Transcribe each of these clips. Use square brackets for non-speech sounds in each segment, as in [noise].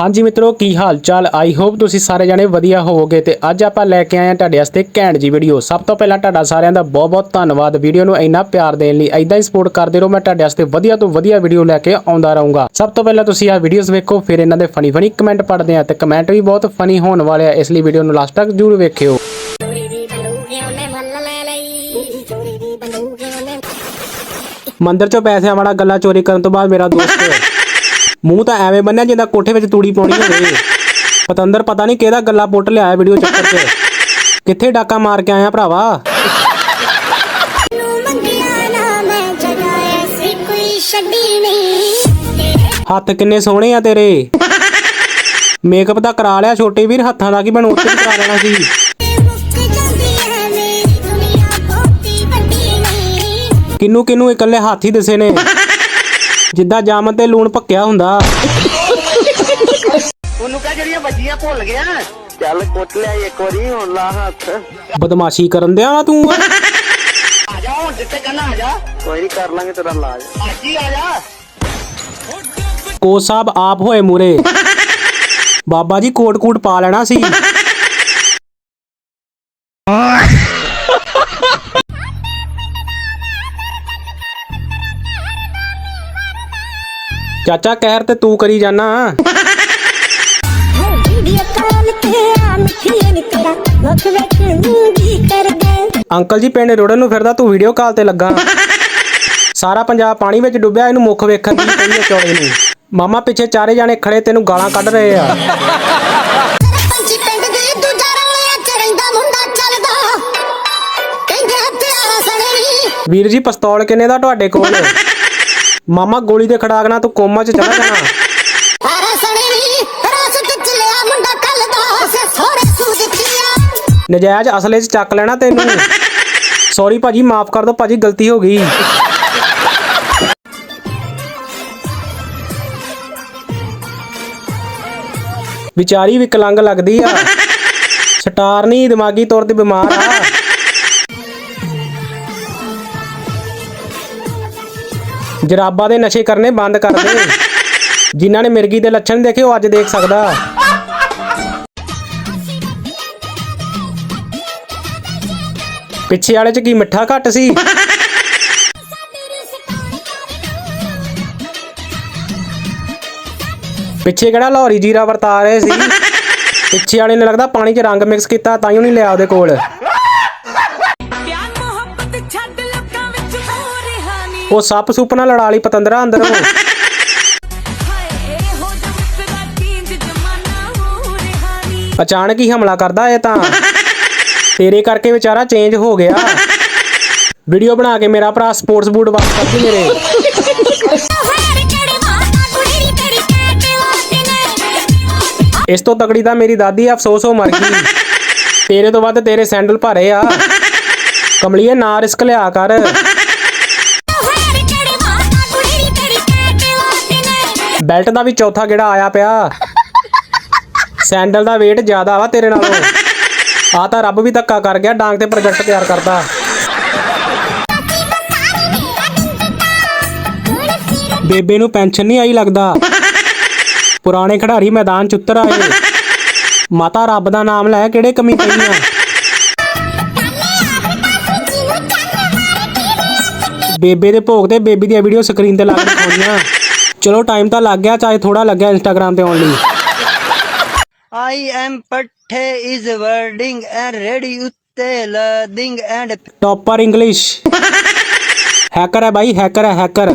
ਹਾਂਜੀ ਮਿੱਤਰੋ, ਕੀ ਹਾਲ ਚਾਲ ਆਈ ਹੋਪ ਤੁਸੀਂ ਸਾਰੇ ਜਾਣੇ ਵਧੀਆ ਹੋਵੋਗੇ ਤੇ ਅੱਜ ਆਪਾਂ ਲੈ ਕੇ ਆਏ ਹਾਂ ਤੁਹਾਡੇ ਵਾਸਤੇ ਘੈਂਟ ਜੀ ਵੀਡੀਓ ਸਭ ਤੋਂ ਪਹਿਲਾਂ ਤੁਹਾਡਾ ਸਾਰਿਆਂ ਦਾ ਬਹੁਤ ਬਹੁਤ ਧੰਨਵਾਦ। ਵੀਡੀਓ ਨੂੰ ਇੰਨਾ ਪਿਆਰ ਦੇਣ ਲਈ ਐਦਾਂ ਹੀ ਸਪੋਰਟ ਕਰਦੇ ਰਹੋ, ਮੈਂ ਤੁਹਾਡੇ ਵਾਸਤੇ ਵਧੀਆ ਤੋਂ ਵਧੀਆ ਵੀਡੀਓ ਲੈ ਕੇ ਆਉਂਦਾ ਰਹੂੰਗਾ। ਸਭ ਤੋਂ ਪਹਿਲਾਂ ਤੁਸੀਂ ਆਹ ਵੀਡੀਓਜ਼ ਵੇਖੋ, ਫਿਰ ਇਹਨਾਂ ਦੇ ਫਨੀ ਫਨੀ ਕਮੈਂਟ ਪੜ੍ਹਦੇ ਆ ਤੇ ਕਮੈਂਟ ਵੀ ਬਹੁਤ ਫਨੀ ਹੋਣ ਵਾਲੇ ਆ, ਇਸ ਲਈ ਵੀਡੀਓ ਨੂੰ ਲਾਸਟ ਤੱਕ ਜ਼ਰੂਰ ਵੇਖਿਓ। ਮੰਦਰ ਚੋਂ ਪੈਸਿਆਂ ਵਾਲਾ ਗੱਲਾਂ ਚੋਰੀ ਕਰਨ ਤੋਂ ਬਾਅਦ ਮੇਰਾ ਦੋਸਤ ਮੂੰਹ ਤਾਂ ਐਵੇਂ ਬੰਨਿਆ ਜਿੱਦਾਂ ਕੋਠੇ ਵਿੱਚ ਤੂੜੀ ਪਾਉਣੀ ਹੋਵੇ ਪਤੰਦਰ ਪਤਾ ਨਹੀਂ ਕਿਹਦਾ ਗੱਲਾਂ ਪੁੱਟ ਲਿਆਇਆ ਵੀਡੀਓ ਚੱਕਰ 'ਚ ਕਿੱਥੇ ਡਾਕਾ ਮਾਰ ਕੇ ਆਇਆ ਭਰਾਵਾ? ਹੱਥ ਕਿੰਨੇ ਸੋਹਣੇ ਆ ਤੇਰੇ। ਮੇਕਅਪ ਤਾਂ ਕਰਾ ਲਿਆ ਛੋਟੇ ਵੀਰ ਹੱਥਾਂ ਦਾ ਕੀ ਬਣੂ ਉੱਤੇ ਕਰਾ ਲੈਣਾ ਸੀ। ਕਿੰਨੂ ਕਿੰਨੂ ਇਕੱਲੇ ਹੱਥ ਹੀ ਦਿਸੇ ਨੇ। ਜਿੱਦਾਂ ਜਾਮਨ ਤੇ ਲੂਣ ਪੱਕਿਆ ਹੁੰਦਾ। ਉਹਨੂੰ ਕਹ ਜਿਹੜੀਆਂ ਵੱਜੀਆਂ ਭੁੱਲ ਗਿਆ। ਚੱਲ ਕੁੱਟ ਲਿਆ ਇੱਕ ਵਾਰੀ ਹੁਣ ਲਾ ਹੱਥ। ਬਦਮਾਸ਼ੀ ਕਰਨ ਦਿਆ ਵਾ ਤੂੰ। ਆ ਜਾ ਹੁਣ ਜਿੱਥੇ ਕਹਿਣਾ ਆ ਜਾ। ਕੋਈ ਨਹੀਂ ਕਰ ਲਾਂਗੇ ਤੇਰਾ ਇਲਾਜ। ਅੱਜ ਹੀ ਆ ਜਾ। ਕੋਚ ਸਾਹਿਬ ਆਪ ਹੋਏ ਮੂਰੇ। ਬਾਬਾ ਜੀ ਕੋਟ ਕੂਟ ਪਾ ਲੈਣਾ ਸੀ। ਚਾਚਾ ਕਹਿਰ ਤੇ ਤੂੰ ਕਰੀ ਜਾਣਾ ਅੰਕਲ ਜੀ ਪਿੰਡ ਰੋੜਨ ਨੂੰ ਫਿਰਦਾ ਤੂੰ ਵੀਡੀਓ ਕਾਲ ਤੇ ਲੱਗਾ। ਸਾਰਾ ਪੰਜਾਬ ਪਾਣੀ ਵਿੱਚ ਡੁੱਬਿਆ ਇਹਨੂੰ ਮੁੱਖ ਵੇਖਣ ਦੀ ਪਈ ਹੈ ਚੌੜੇ ਨੂੰ ਮਾਮਾ ਪਿੱਛੇ ਚਾਰੇ ਜਾਣੇ ਖੜੇ ਤੈਨੂੰ ਗਾਲਾਂ ਕੱਢ ਰਹੇ ਆ। ਵੀਰ ਜੀ ਪਿਸਤੌਲ ਕਿੰਨੇ ਦਾ ਤੁਹਾਡੇ ਕੋਲ? ਮਾਮਾ ਗੋਲੀ ਦੇ ਖੜਾਕ ਨਾਲ ਤੂੰ ਕੋਮਾ 'ਚ ਚਲਾ ਜਾਣਾ। ਸਣੇ ਨੀ ਲਿਆ ਮੁੰਡਾ ਕੱਲ ਦਾ ਸੇ ਨਜਾਇਜ਼ ਅਸਲੇ 'ਚ ਚੱਕ ਲੈਣਾ ਤੈਨੂੰ। ਸੌਰੀ ਭਾਜੀ ਮਾਫ ਕਰ ਦਿਓ ਭਾਜੀ ਗਲਤੀ ਹੋ ਗਈ। ਵਿਚਾਰੀ ਵਿਕਲੰਗ ਲੱਗਦੀ ਆ। ਸਟਾਰ ਨਹੀਂ ਦਿਮਾਗੀ ਤੌਰ ਤੇ ਬਿਮਾਰ ਆ। ਜਰਾਬਾਂ ਦੇ ਨਸ਼ੇ ਕਰਨੇ ਬੰਦ ਕਰ ਦੇ। ਜਿਨ੍ਹਾਂ ਨੇ ਮਿਰਗੀ ਦੇ ਲੱਛਣ ਦੇਖੇ ਉਹ ਅੱਜ ਦੇਖ ਸਕਦਾ। ਪਿੱਛੇ ਵਾਲੇ 'ਚ ਕੀ ਮਿੱਠਾ ਘੱਟ ਸੀ? ਪਿੱਛੇ ਕਿਹੜਾ ਲਾਹੌਰੀ ਜੀਰਾ ਵਰਤਾ ਰਹੇ ਸੀ? ਪਿੱਛੇ ਵਾਲੇ ਨੇ ਲੱਗਦਾ ਪਾਣੀ 'ਚ ਰੰਗ ਮਿਕਸ ਕੀਤਾ, ਤਾਂ ਹੀ ਉਹ ਨਹੀਂ ਲਿਆ ਉਹਦੇ ਕੋਲ। ਉਹ ਸੱਪ ਸੁੱਪ ਨਾਲ ਲੜਾ ਲਈ ਪਤੰਦਰਾ ਅੰਦਰ ਹੋ ਅਚਾਨਕ ਹੀ ਹਮਲਾ ਕਰਦਾ ਇਹ ਤਾਂ। ਤੇਰੇ ਕਰਕੇ ਵਿਚਾਰਾ ਚੇਂਜ ਹੋ ਗਿਆ। ਵੀਡੀਓ ਬਣਾ ਕੇ ਮੇਰਾ ਭਰਾ ਸਪੋਰਟਸ ਬੂਟ ਵਾਪਸ ਕਰ ਦੇ ਮੇਰੇ। ਇਸ ਤੋਂ ਤਕੜੀ ਤਾਂ ਮੇਰੀ ਦਾਦੀ ਅਫਸੋਸ ਹੋ ਮਰ ਗਈ। ਤੇਰੇ ਤੋਂ ਵੱਧ ਤੇਰੇ ਸੈਂਡਲ ਭਾਰੇ ਆ। ਕਮਲੀਏ ਨਾ ਰਿਸਕ ਲਿਆ ਕਰ। ਬੈਲਟ ਦਾ ਵੀ ਚੌਥਾ ਗੇੜਾ ਆਇਆ ਪਿਆ। ਸੈਂਡਲ ਦਾ weight ਜ਼ਿਆਦਾ ਵਾ ਤੇਰੇ ਨਾਲੋਂ। ਆ ਤਾਂ ਰੱਬ ਵੀ ਧੱਕਾ ਕਰ ਗਿਆ, ਡਾਂਗ ਤੇ ਪ੍ਰੋਜੈਕਟ ਤਿਆਰ ਕਰਦਾ। ਬੇਬੇ ਨੂੰ ਪੈਨਸ਼ਨ ਨਹੀਂ ਆਈ ਲੱਗਦਾ। ਪੁਰਾਣੇ ਖਿਡਾਰੀ ਮੈਦਾਨ ਚ ਉਤਰ ਆਏ। ਮਾਤਾ ਰੱਬ ਦਾ ਨਾਮ ਲੈ, ਕਿਹੜੇ ਕਮੀ ਪਈਆਂ ਬੇਬੇ ਦੇ ਭੋਗ ਤੇ ਬੇਬੀ ਦੀਆਂ ਵੀਡੀਓ ਸਕਰੀਨ ਤੇ ਲਾ ਕੇ ਦਿਖਾਉਣੀਆਂ। ਚਲੋ ਟਾਈਮ ਤਾਂ ਲੱਗ ਗਿਆ ਚਾਹੇ ਥੋੜਾ ਲੱਗਿਆ ਇੰਸਟਾਗ੍ਰam ਤੇ ਆਉਣ ਲਈ। ਆਈ ਐਮ ਪੱਠੇ ਇਜ਼ ਵਰਡਿੰਗ ਐਂਡ ਰੈਡੀ ਉੱਤੇ learning and topper English hacker ਹੈ ਬਾਈ ਹੈਕਰ ਹੈ ਹੈਕਰ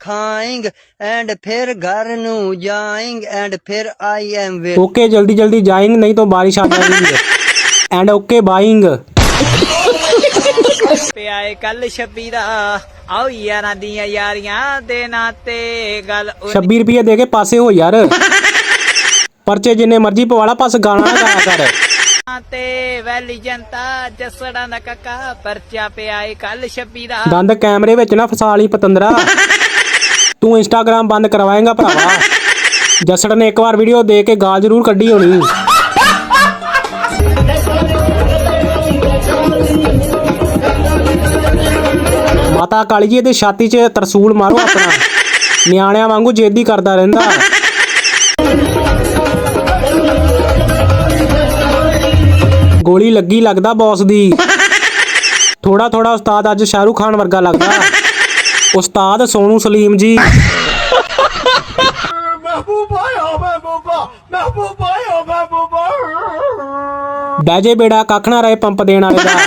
ਖਾਇੰਗ ਐਂਡ ਫਿਰ ਘਰ ਨੂੰ ਜਾਇੰਗ ਐਂਡ ਫਿਰ ਆਈ ਐਮ ਵੇ ਓਕੇ ਜਲਦੀ ਜਲਦੀ ਜਾਇੰਗ ਨਹੀਂ ਤਾਂ ਬਾਰਿਸ਼ ਆ ਜਾਏਗੀ। ਐਂਡ ਓਕੇ ਬਾਇੰਗ ਪਿਆਏ ਕੱਲ ਛੱਬੀ ਦਾ। ਆਓ ਯਾਰਾਂ ਦੀਆਂ ਯਾਰੀਆਂ ਦੇ ਨਾਤੇ ਗੱਲ ਉਹ 26 ਰੁਪਏ ਦੇ ਕੇ ਪਾਸੇ ਹੋ ਯਾਰ। ਪਰਚੇ ਜਿੰਨੇ ਮਰਜ਼ੀ ਪਵਾਲਾ ਪਾਸ ਗਾਣਾ ਨਾ ਗਾਇਆ ਕਰ। ਤੇ ਵੈਲੀ ਜਨਤਾ ਜਸੜਾ ਦਾ ਕੱਕਾ ਪਰਚਾ ਪਿਆਏ ਕੱਲ ਛੱਬੀ ਦਾ। ਦੰਦ ਕੈਮਰੇ ਵਿੱਚ ਨਾ ਫਸਾ ਲਈ ਪਤੰਦਰਾ। ਤੂੰ ਇੰਸਟਾਗ੍ਰam ਬੰਦ ਕਰਵਾਏਂਗਾ ਭਰਾਵਾ। ਜਸੜ ਨੇ ਇੱਕ ਵਾਰ ਵੀਡੀਓ ਦੇ ਕੇ ਗਾਲ ਜ਼ਰੂਰ ਕੱਢੀ ਹੋਣੀ। ਫਾਟਾ ਕਾਲੀਏ ਦੇ ਛਾਤੀ 'ਚ ਤਰਸੂਲ ਮਾਰੋ ਆਪਣਾ। ਨਿਆਣਿਆਂ ਵਾਂਗੂ ਜੇਦੀ ਕਰਦਾ ਰਹਿੰਦਾ। ਗੋਲੀ ਲੱਗੀ ਲੱਗਦਾ ਬੌਸ ਦੀ। ਥੋੜਾ ਥੋੜਾ ਉਸਤਾਦ ਅੱਜ ਸ਼ਾਹਰੂਖ ਖਾਨ ਵਰਗਾ ਲੱਗਦਾ। ਉਸਤਾਦ ਸੋਨੂ ਸਲੀਮ ਜੀ। ਬੈਜੇ ਬੇੜਾ, ਕੱਖ ਨਾ ਰਹੇ ਪੰਪ ਦੇਣ ਵਾਲੇ ਦਾ।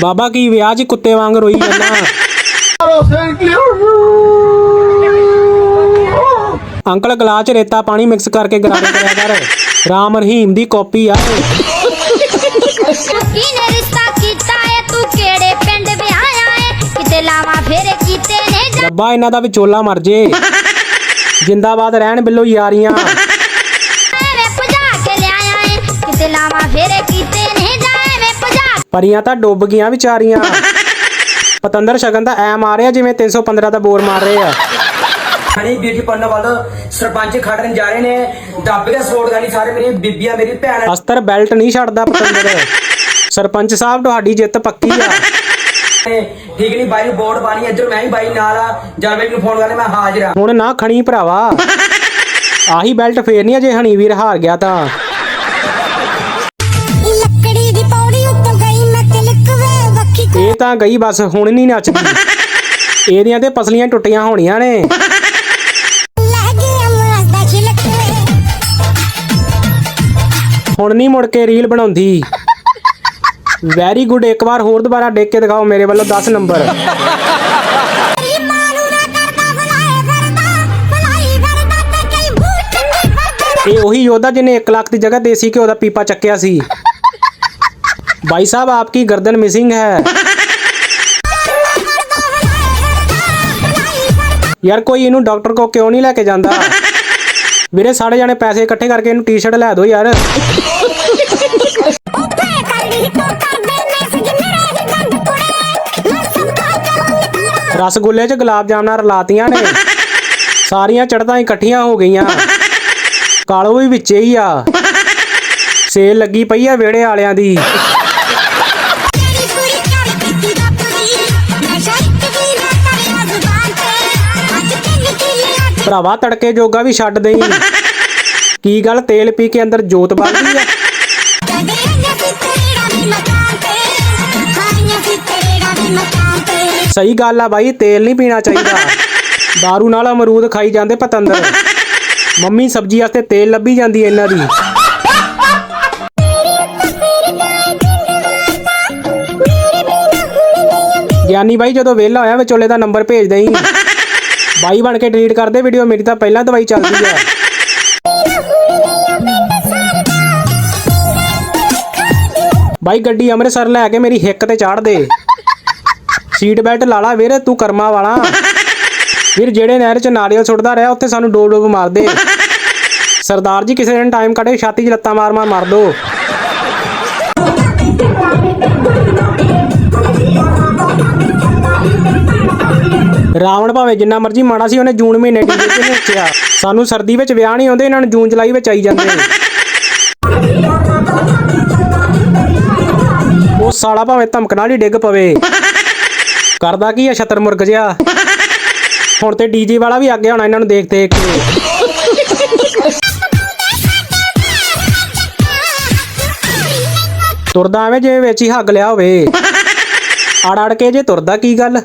ਬਾਬਾ ਕੀ ਵਿਆਹ 'ਚ ਕੁੱਤੇ ਵਾਂਗ ਰੋਈ ਜਾਂਦਾ। ਅੰਕਲ ਗਲਾਸ 'ਚ ਰੇਤਾ ਪਾਣੀ ਮਿਕਸ ਕਰਕੇ ਗਰਾਰੇ ਕਰਿਆ ਕਰ। ਰਾਮ ਰਹੀਮ ਦੀ ਕਾਪੀ ਆ। ਕਿਨੇ ਰਿਸ਼ਤਾ ਕੀਤਾ ਏ? ਤੂੰ ਕਿਹੜੇ ਪਿੰਡ ਵਿਆਹਿਆ ਏ? ਕਿਤੇ ਲਾਵਾਂ ਫੇਰੇ ਕੀਤੇ ਨੇ ਜਾਂ ਰੱਬਾ ਇਹਨਾਂ ਦਾ ਵਿਚੋਲਾ ਮਰ ਜੇ। ਜਿੰਦਾਬਾਦ ਰਹਿਣ ਬਿੱਲੋ ਯਾਰੀਆਂ। ਐਵੇਂ ਭਜਾ ਕੇ ਲਿਆਇਆ ਏ? ਕਿਤੇ ਲਾਵਾਂ ਫੇਰੇ ਕੀਤੇ ਨੇ ਜਾਂ ਐਵੇਂ ਭਜਾ ਪਰੀਆਂ ਤਾਂ ਡੁੱਬ ਗਈਆਂ ਵਿਚਾਰੀਆਂ। ਪਤੰਦਰ ਸ਼ਗਨ ਤਾਂ ਐ ਮਾਰਿਆ ਜਿਵੇਂ 315 ਦਾ ਬੋਰ ਮਾਰ ਰਹੇ ਆ। ਹਣੀ ਬਿਊਟੀ ਪਾਰਲਰ ਵੱਲ ਸਰਪੰਚ ਖੜਨ ਜਾ ਰਹੇ ਨੇ ਦੱਬ ਕੇ ਸਪੋਰਟ ਕਰਨੀ ਸਾਰੇ ਮੇਰੀ ਬੀਬੀਆਂ ਮੇਰੀ ਭੈਣ। ਅਸਤਰ ਬੈਲਟ ਨਹੀਂ ਛੱਡਦਾ ਪਤੰਦਰ। ਸਰਪੰਚ ਸਾਹਿਬ ਤੁਹਾਡੀ ਜਿੱਤ ਪੱਕੀ ਆ। ਠੀਕ ਨਹੀਂ ਬਾਈ ਨੂੰ ਵੋਟ ਪਾਣੀ ਇੱਧਰ ਮੈਂ ਵੀ ਬਾਈ ਨਾਲ ਆ। ਜਰਵੇ ਨੂੰ ਫੋਨ ਕਰਨੇ ਮੈਂ ਹਾਜ਼ਰ ਆ। ਹੁਣ ਨਾ ਖਣੀ ਭਰਾਵਾ। ਆਹੀ ਬੈਲਟ ਫੇਰ ਨਹੀਂ ਅਜੇ ਹਣੀ ਵੀਰ ਹਾਰ ਗਿਆ ਤਾਂ। ਤਾਂ ਗਈ ਬਸ, ਹੁਣ ਨਹੀਂ ਨੱਚਦੀ ਇਹਦੀਆਂ ਤੇ ਪਸਲੀਆਂ ਟੁੱਟੀਆਂ ਹੋਣੀਆਂ ਨੇ। ਹੁਣ ਨਹੀਂ ਮੁੜ ਕੇ ਰੀਲ ਬਣਾਉਂਦੀ। ਵੈਰੀ ਗੁੱਡ ਇੱਕ ਵਾਰ ਹੋਰ ਦੁਬਾਰਾ ਡੇਕ ਕੇ ਦਿਖਾਓ ਮੇਰੇ ਵੱਲੋਂ 10 ਨੰਬਰ। ਇਹ ਉਹੀ ਯੋਧਾ ਜਿਹਨੇ 1 ਲੱਖ ਦੀ ਜਗ੍ਹਾ ਦੇਸੀ ਘਿਓ ਦਾ ਪੀਪਾ ਚੱਕਿਆ ਸੀ। ਭਾਈ ਸਾਹਿਬ ਆਪਕੀ ਗਰਦਨ ਮਿਸਿੰਗ ਹੈ? ਯਾਰ ਕੋਈ ਇਹਨੂੰ ਡਾਕਟਰ ਕੋ ਕਿਉਂ ਨਹੀਂ ਲੈ ਕੇ ਜਾਂਦਾ? [laughs] ਵੀਰੇ ਸਾਰੇ ਜਾਣੇ ਪੈਸੇ ਇਕੱਠੇ ਕਰਕੇ ਇਹਨੂੰ ਟੀ-ਸ਼ਰਟ ਲੈ ਦਿਓ ਯਾਰ। ਰਸਗੁੱਲੇ 'ਚ ਗੁਲਾਬ ਜਾਮਨਾਂ ਰਲਾਤੀਆਂ ਨੇ। ਸਾਰੀਆਂ ਚੜ੍ਹਤਾਂ ਇਕੱਠੀਆਂ ਹੋ ਗਈਆਂ। ਕਾਲੋ ਵੀ ਵਿੱਚੇ ਹੀ ਆ। [laughs] ਸੇਲ ਲੱਗੀ ਪਈ ਆ ਵਿਹੜੇ ਵਾਲਿਆਂ ਦੀ। ਭਰਾਵਾ ਤੜਕੇ ਜੋਗਾ ਵੀ ਛੱਡ ਦੇਈ। ਕੀ ਗੱਲ, ਤੇਲ ਪੀ ਕੇ ਅੰਦਰ ਜੋਤ ਬਲਦੀ ਆ? ਸਹੀ ਗੱਲ ਆ ਬਾਈ, ਤੇਲ ਨਹੀਂ ਪੀਣਾ ਚਾਹੀਦਾ। दारू ਨਾਲ ਅਮਰੂਦ ਖਾਈ ਜਾਂਦੇ ਪਤੰਦਰ। ਮੰਮੀ ਸਬਜ਼ੀ ਵਾਸਤੇ ਤੇਲ ਲੱਭੀ ਜਾਂਦੀ ਇਹਨਾਂ ਦੀ। ਗਿਆਨੀ ਬਾਈ, ਜਦੋਂ ਵਿਹਲਾ ਹੋਇਆ, ਵਿਚੋਲੇ ਦਾ ਨੰਬਰ ਭੇਜ ਦੇਈ। ਬਾਈ ਬਣ ਕੇ ਡਿਲੀਟ ਕਰ ਦੇ ਵੀਡੀਓ ਮੇਰੀ ਤਾਂ ਪਹਿਲਾਂ ਦਵਾਈ ਚੱਲਦੀ ਆ ਬਾਈ ਗੱਡੀ ਅੰਮ੍ਰਿਤਸਰ ਲੈ ਕੇ ਮੇਰੀ ਹਿੱਕ ਤੇ ਚਾੜ ਦੇ। ਸੀਟ ਬੈਲਟ ਲਾ ਲਾ ਵੀਰ, ਤੂੰ ਕਰਮਾ ਵਾਲਾ। ਵੀਰ, ਜਿਹੜੇ ਨਹਿਰ ਚ ਨਾਰੀਅਲ ਸੁੱਟਦਾ ਰਿਹਾ, ਉੱਥੇ ਸਾਨੂੰ ਡੋਬ ਡੋਬ ਮਾਰ ਦੇ। ਸਰਦਾਰ ਜੀ, ਕਿਸੇ ਦਿਨ ਟਾਈਮ ਕੱਢੇ, ਛਾਤੀ 'ਚ ਲੱਤਾਂ ਮਾਰ ਮਾਰ ਮਾਰ ਦੋ। ਰਾਵਣ ਭਾਵੇਂ ਜਿੰਨਾ ਮਰਜ਼ੀ ਮਾੜਾ ਸੀ, ਉਹਨੇ ਜੂਨ ਮਹੀਨੇ ਡੀਜੇ ਤੇ ਨੱਚਿਆ। ਸਾਨੂੰ ਸਰਦੀ ਵਿੱਚ ਵਿਆਹ ਨਹੀਂ ਆਉਂਦੇ, ਇਹਨਾਂ ਨੂੰ ਜੂਨ, ਜੁਲਾਈ ਵਿੱਚ ਆਈ ਜਾਂਦੇ ਉਹ ਸਾਲਾ ਭਾਵੇਂ ਧਮਕ ਹੀ ਡਿੱਗ ਪਵੇ। ਕਰਦਾ ਕੀ ਆ ਛਤਰ ਮੁਰਗ ਜਿਹਾ? ਹੁਣ ਤੇ ਡੀਜੇ ਵਾਲਾ ਵੀ ਅੱਗੇ ਹੋਣਾ, ਇਹਨਾਂ ਨੂੰ ਦੇਖ ਦੇਖ ਕੇ। ਤੁਰਦਾ ਐਵੇਂ ਜਿਵੇਂ ਵਿੱਚ ਹੀ ਹੱਗ ਲਿਆ ਹੋਵੇ। ਅੜ ਅੜ ਕੇ ਜੇ ਤੁਰਦਾ ਕੀ ਗੱਲ?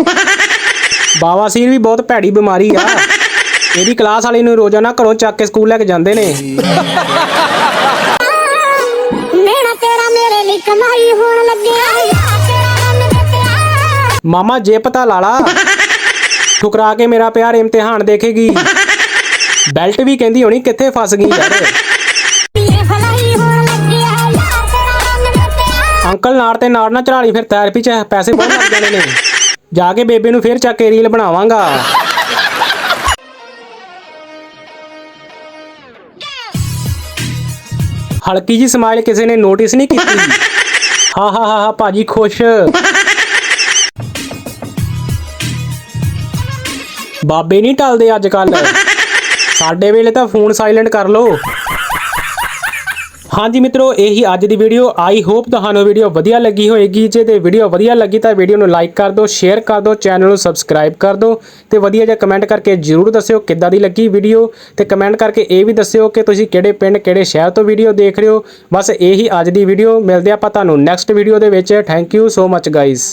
ਬਾਵਾਸੀਰ ਵੀ ਬਹੁਤ ਭੈੜੀ ਬਿਮਾਰੀ ਆ। ਇਹਦੀ ਕਲਾਸ ਵਾਲੇ ਨੂੰ ਰੋਜ਼ਾਨਾ ਘਰੋਂ ਚੱਕ ਕੇ ਸਕੂਲ ਲੈ ਕੇ ਜਾਂਦੇ ਨੇ। ਮੇਰਾ ਤੇਰਾ ਮੇਰੇ ਲਈ ਕਮਾਈ ਹੋਣ ਲੱਗਿਆ। ਮਾਮਾ ਜੇ ਪਤਾ ਲਾਲਾ ਠੁਕਰਾ ਕੇ ਮੇਰਾ ਪਿਆਰ ਇਮਤਿਹਾਨ ਦੇਖੇਗੀ। ਬੈਲਟ ਵੀ ਕਹਿੰਦੀ ਹੋਣੀ ਕਿੱਥੇ ਫਸ ਗਈ ਯਾਰ। ਅੰਕਲ ਨਾੜ ਤੇ ਨਾੜ ਨਾ ਚੜਾਲੀ ਫਿਰ ਥੈਰੇਪੀ ਚ ਪੈਸੇ ਬਹੁਤ ਲੱਗ ਜਾਣੇ ਨੇ। ਜਾ ਕੇ ਬੇਬੇ ਨੂੰ ਫਿਰ ਚੱਕ ਕੇ ਰੀਲ ਬਣਾਵਾਂਗਾ। ਹਲਕੀ ਜੀ ਸਮਾਈਲ ਕਿਸੇ ਨੇ ਨੋਟਿਸ ਨਹੀਂ ਕੀਤੀ। ਹਾਂ ਹਾਂ ਹਾਂ, ਹਾ, ਭਾਜੀ ਖੁਸ਼। ਬਾਬੇ ਨਹੀਂ ਟਲਦੇ ਅੱਜ ਕੱਲ ਸਾਡੇ ਵੇਲੇ ਤਾਂ ਫੋਨ ਸਾਇਲੈਂਟ ਕਰ ਲੋ ਹਾਂਜੀ ਮਿੱਤਰੋ, ਇਹੀ ਅੱਜ ਦੀ ਵੀਡੀਓ ਆਈ ਹੋਪ ਤੁਹਾਨੂੰ ਵੀਡੀਓ ਵਧੀਆ ਲੱਗੀ ਹੋਏਗੀ। ਜੇ ਤੇ ਵੀਡੀਓ ਵਧੀਆ ਲੱਗੀ ਤਾਂ ਵੀਡੀਓ ਨੂੰ ਲਾਈਕ ਕਰ ਦਿਓ ਸ਼ੇਅਰ ਕਰ ਦਿਓ ਚੈਨਲ ਨੂੰ ਸਬਸਕ੍ਰਾਈਬ ਕਰ ਦਿਓ ਤੇ ਵਧੀਆ ਜਿਹਾ ਕਮੈਂਟ ਕਰਕੇ ਜਰੂਰ ਦੱਸਿਓ ਕਿੱਦਾਂ ਦੀ ਲੱਗੀ ਵੀਡੀਓ ਤੇ ਕਮੈਂਟ ਕਰਕੇ ਇਹ ਵੀ ਦੱਸਿਓ ਕਿ ਤੁਸੀਂ ਕਿਹੜੇ ਪਿੰਡ, ਕਿਹੜੇ ਸ਼ਹਿਰ ਤੋਂ ਵੀਡੀਓ ਦੇਖ ਰਹੇ ਹੋ। ਬਸ ਇਹੀ ਅੱਜ ਦੀ ਵੀਡੀਓ ਮਿਲਦੇ ਆਪਾਂ ਤੁਹਾਨੂੰ ਨੈਕਸਟ ਵੀਡੀਓ ਦੇ ਵਿੱਚ। Thank you so much guys